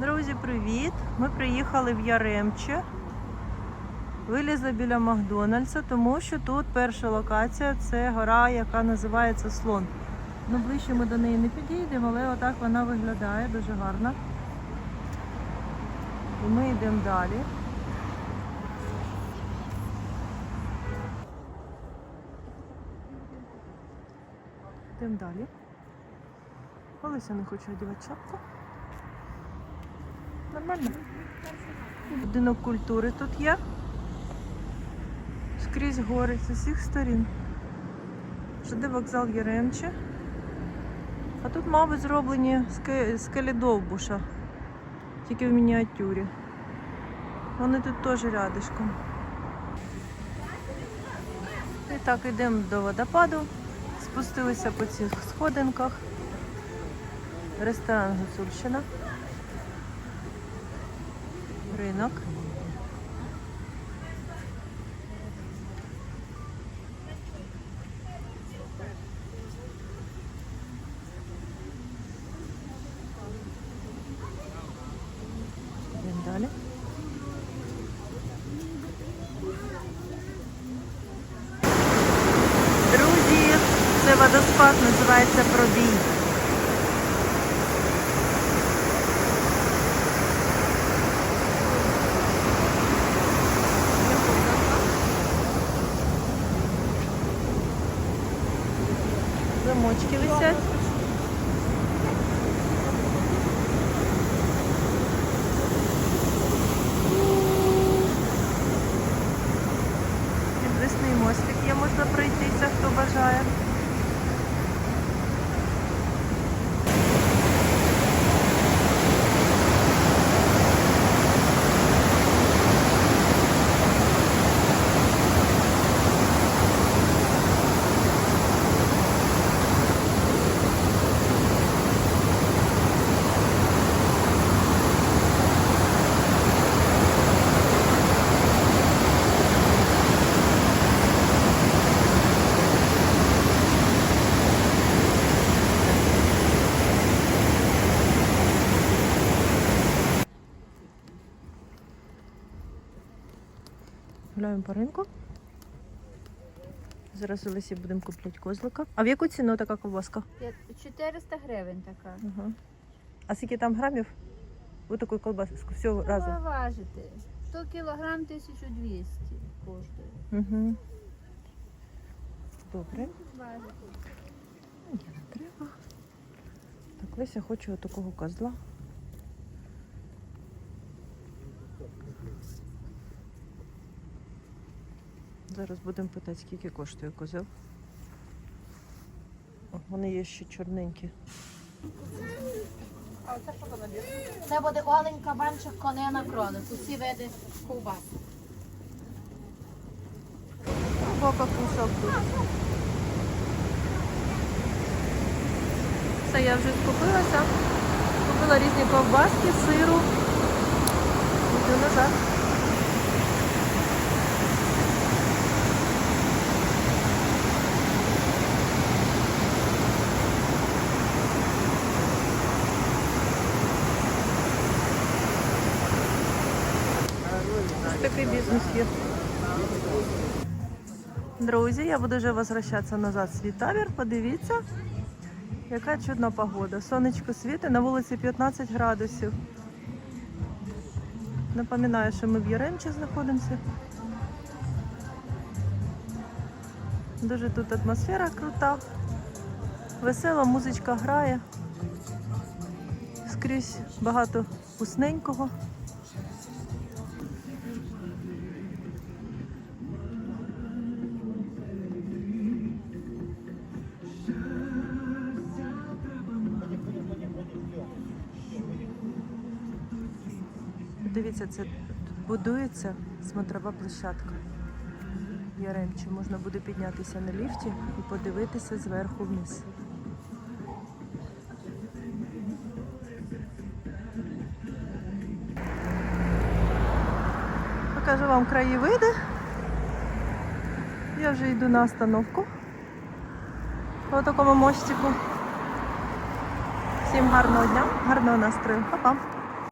Друзі, привіт! Ми приїхали в Яремче. Вилізли біля Макдональдса, тому що тут перша локація це гора, яка називається Слон. Ну, ближче ми до неї не підійдемо, але отак вона виглядає дуже гарно. І ми йдемо далі. Йдемо далі. Олеся не хоче одягати шапку. Нормально. Будинок культури тут є. Скрізь гори з усіх сторін. ЖД вокзал Яремче. А тут, мабуть, зроблені скелі довбуша. Тільки в мініатюрі. Вони тут теж рядишком. І так, йдемо до водопаду. Спустилися по цих сходинках. Ресторан Гуцульщина. Ринок. Друзі, це водоспад називається Пробій. Замочки висять. Підвісний мостик є, можна пройтися, хто бажає. Гуляємо по ринку. Зараз у Лесі будемо купляти козлика. А в яку ціну така ковбаска? 400 гривень така. Ага. А скільки там грамів? У такої колбаски всього разу. Треба важити. 100 кілограм 1200 коштує. Угу. Добре. Важити. Ні, не треба. Так, Леся хоче такого козла. Зараз будемо питати, скільки коштує козел. Вони є ще чорненькі. Це буде олень, кабанчик, конина, кролик. Усі види ковбас. Бока кусок тут. Все, я вже скупилася. Купила різні ковбаски, сиру. Йду назад. Такий бізнес є. Друзі, я буду вже возвращатися назад в свій табір. Подивіться, яка чудна погода. Сонечко світить, на вулиці 15 градусів. Напоминаю, що ми в Яремчі знаходимося. Дуже тут атмосфера крута. Весела музичка грає. Скрізь багато вкусненького. Дивіться, це будується смотрова площадка. В Яремчі можна буде піднятися на ліфті і подивитися зверху вниз. Покажу вам краєвиди. Я вже йду на остановку по такому мостику. Всім гарного дня, гарного настрою. Па-па!